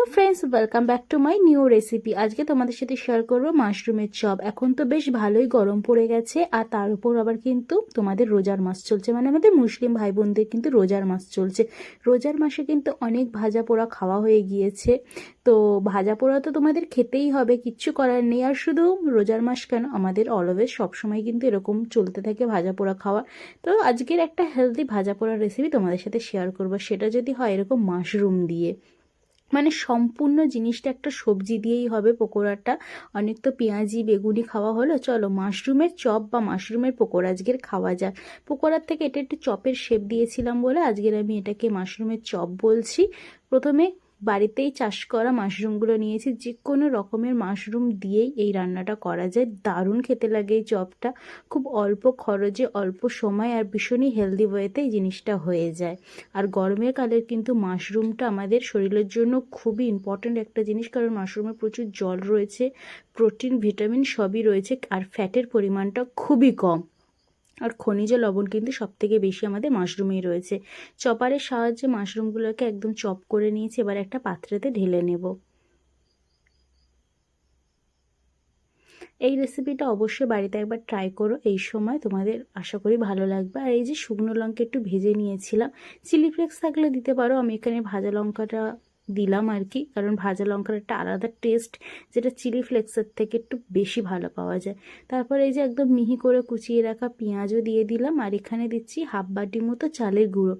Hello friends welcome back to my new recipe আজকে তোমাদের সাথে শেয়ার করব মাশরুমের চপ এখন তো বেশ ভালোই গরম পড়ে গেছে, আর তার উপর আবার কিন্তু তোমাদের রোজার মাস চলছে। মানে আমাদের মুসলিম ভাই বোনদের কিন্তু রোজার মাস চলছে। রোজার মাসে কিন্তু অনেক ভাজা পোড়া খাওয়া হয়ে গিয়েছে। তো ভাজা পোড়া তো তোমাদের খেতেই হবে, কিচ্ছু করার নেই। আর শুধু রোজার মাস কেন? আমাদের অলওয়েজ সবসময় কিন্তু এরকম চলতে থাকে ভাজা পোড়া খাওয়া। তো আজকের একটা হেলদি ভাজা পোড়ার রেসিপি তোমাদের সাথে শেয়ার করব। সেটা যদি হয় এরকম মাশরুম দিয়ে। মানে সম্পূর্ণ জিনিসটা একটা সবজি দিয়েই হবে পকোড়াটা। অনেক তো পেঁয়াজি, বেগুনি খাওয়া হলো। চলো মাশরুমের চপ বা মাশরুমের পকোড়া আজকের খাওয়া যাক। পকোড়ার থেকে এটা একটু চপের শেপ দিয়েছিলাম বলে আজকের আমি এটাকে মাশরুমের চপ বলছি। প্রথমে বাড়িতেই চাষ করা মাশরুমগুলো নিয়েছি। যে কোনো রকমের মাশরুম দিয়েই এই রান্নাটা করা যায়। দারুণ খেতে লাগে এই চপটা। খুব অল্প খরচে, অল্প সময় আর ভীষণই হেলদি ওয়েতে এই জিনিসটা হয়ে যায়। আর গরমের কালের কিন্তু মাশরুমটা আমাদের শরীরের জন্য খুবই ইম্পর্ট্যান্ট একটা জিনিস। কারণ মাশরুমে প্রচুর জল রয়েছে, প্রোটিন, ভিটামিন সবই রয়েছে আর ফ্যাটের পরিমাণটা খুবই কম। আর খনিজ লবণ কিন্তু সব থেকে বেশি আমাদের মাশরুমেই রয়েছে। চপারের সাহায্যে মাশরুমগুলোকে একদম চপ করে নিয়েছি, এবার একটা পাত্রেতে ঢেলে নেব। এই রেসিপিটা অবশ্যই বাড়িতে একবার ট্রাই করো, এই সময় তোমাদের আশা করি ভালো লাগবে। আর এই যে শুকনো লঙ্কা একটু ভেজে নিয়েছিলাম চিলি ফ্লেক্স থাকলে দিতে পারো, আমি এখানে ভাজা লঙ্কাটা দিলাম আর কি। কারণ ভাজা লঙ্কার একটা আলাদা টেস্ট যেটা চিলি ফ্লেক্সের থেকে একটু বেশি ভালো পাওয়া যায়। তারপর এই যে একদম মিহি করে কুচিয়ে রাখা পেঁয়াজও দিয়ে দিলাম, আর এখানে দিচ্ছি হাফ বাটি মতো চালের গুঁড়ো।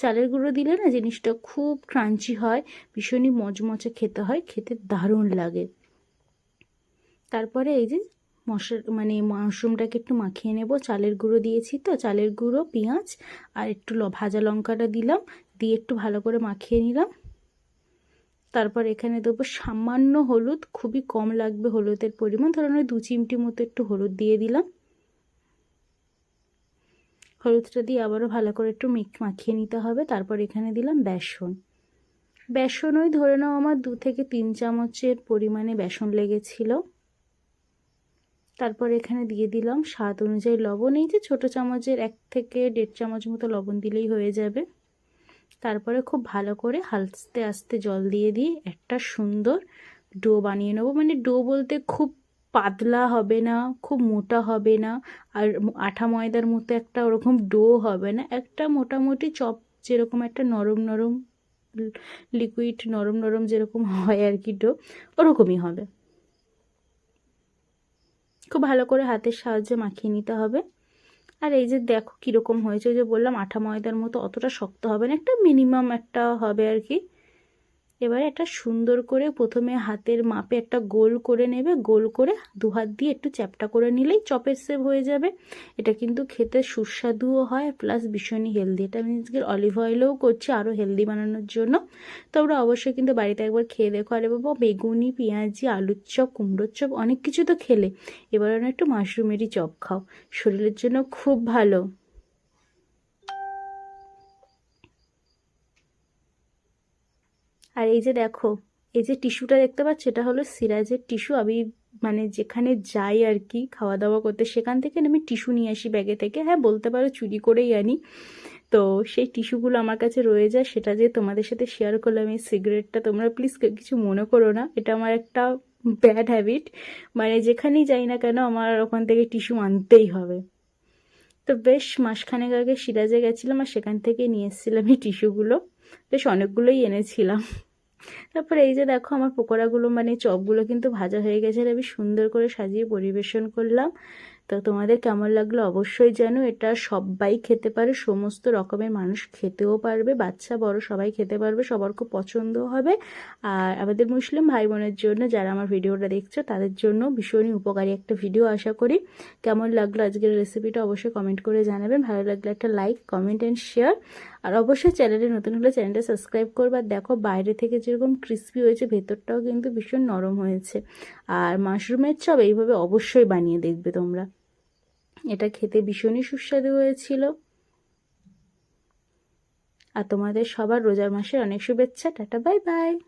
চালের গুঁড়ো দিলে না জিনিসটা খুব ক্রাঞ্চি হয়, ভীষণই মচমচে খেতে হয়, খেতে দারুণ লাগে। তারপরে এই যে মশলা মানে মাশরুমটাকে একটু মাখিয়ে নেব। চালের গুঁড়ো দিয়েছি তো, চালের গুঁড়ো, পেঁয়াজ, আর একটু ভাজা লঙ্কাটা দিলাম, দিয়ে একটু ভালো করে মাখিয়ে নিলাম। তারপর এখানে দেবো সামান্য হলুদ, খুবই কম লাগবে হলুদের পরিমাণ। ধরুন ওই দু চিমটি মতো একটু হলুদ দিয়ে দিলাম। হলুদটা দিয়ে আবারও ভালো করে একটু মাখিয়ে নিতে হবে। তারপর এখানে দিলাম বেসন। বেসন ওই ধরে নাও আমার দু থেকে তিন চামচের পরিমাণে বেসন লেগেছিল। তারপর এখানে দিয়ে দিলাম স্বাদ অনুযায়ী লবণ। এই যে ছোটো চামচের এক থেকে দেড় চামচ মতো লবণ দিলেই হয়ে যাবে। তারপরে খুব ভালো করে হালতে আস্তে জল দিয়ে দিয়ে একটা সুন্দর ডো বানিয়ে নেব। মানে ডো বলতে খুব পাতলা হবে না, খুব মোটা হবে না, আর আঠা ময়দার মতো একটা ওরকম ডো হবে না। একটা মোটামুটি চপ যেরকম একটা নরম নরম, লিকুইড নরম নরম যেরকম হয় আর কি ডো, ওরকমই হবে। খুব ভালো করে হাতের সাহায্যে মাখিয়ে নিতে হবে। আর এই যে দেখো কীরকম হয়েছে যে বললাম, আঠা ময়দার মতো অতটা শক্ত হবে না, একটা মিনিমাম একটা হবে আর কি। এবারে একটা সুন্দর করে প্রথমে হাতের মাপে একটা গোল করে নেবে, গোল করে দু হাত দিয়ে একটু চ্যাপটা করে নিলেই চপের সেভ হয়ে যাবে। এটা কিন্তু খেতে সুস্বাদুও হয় প্লাস ভীষণই হেলদি এটা আমি আজকে অলিভ অয়েলেও করছি আরও হেলদি বানানোর জন্য। তোমরা অবশ্যই কিন্তু বাড়িতে একবার খেয়ে দেখো। আরে বাবা বেগুনি, পেঁয়াজি, আলুর চপ, কুমড়োর চপ, অনেক কিছু তো খেলে। এবার একটু মাশরুমেরই চপ খাও। শরীরের জন্য খুব ভালো। আর এই যে দেখো, এই যে টিস্যুটা দেখতে পাচ্ছ, এটা হলো সিরাজের টিস্যু। আমি মানে যেখানে যাই আর কি খাওয়া দাওয়া করতে, সেখান থেকে আমি টিস্যু নিয়ে আসি ব্যাগে থেকে। হ্যাঁ বলতে পারো চুরি করেই আনি। তো সেই টিস্যুগুলো আমার কাছে রয়ে যায়। সেটা যে তোমাদের সাথে শেয়ার করলাম, এই সিগারেটটা তোমরা প্লিজ কিছু মনে করো না। এটা আমার একটা ব্যাড হ্যাবিট মানে যেখানেই যাই না কেন, আমার ওখান থেকে টিস্যু আনতেই হবে। তো বেশ, মাসখানেক আগে সিরাজে গেছিলাম আর সেখান থেকে নিয়ে এসেছিলাম এই টিস্যুগুলো। বেশ, অনেকগুলোই এনেছিলাম। তারপরে এই যে দেখো আমার পকোড়াগুলো মানে চপগুলো কিন্তু ভাজা হয়ে গেছে আর আমি সুন্দর করে সাজিয়ে পরিবেশন করলাম। তো তোমাদের কেমন লাগল অবশ্যই জানো, এটা সবাই খেতে পারে, সমস্ত রকমের মানুষ খেতেও পারবে, বাচ্চা, বড় সবাই খেতে পারবে, সবার খুব পছন্দও হবে। আর আমাদের মুসলিম ভাই বোনের জন্য যারা আমার ভিডিওটা দেখছ, তাদের জন্য ভীষণই উপকারী একটা ভিডিও আশা করি। কেমন লাগল আজকের রেসিপিটা অবশ্যই কমেন্ট করে জানাবেন, ভালো লাগলে একটা লাইক কমেন্ট অ্যান্ড শেয়ার আর অবশ্যই চ্যানেলে নতুন হলে চ্যানেলটা সাবস্ক্রাইব করবার দেখো, বাইরে থেকে যেরকম ক্রিস্পি হয়েছে, ভেতরটাও কিন্তু ভীষণ নরম হয়েছে। আর মাশরুমের চপ এইভাবে অবশ্যই বানিয়ে দেখবে তোমরা। এটা খেতে ভীষণই সুস্বাদু হয়েছিল। আর তোমাদের সবার রোজার মাসের অনেক শুভেচ্ছা, টাটা, বাই বাই।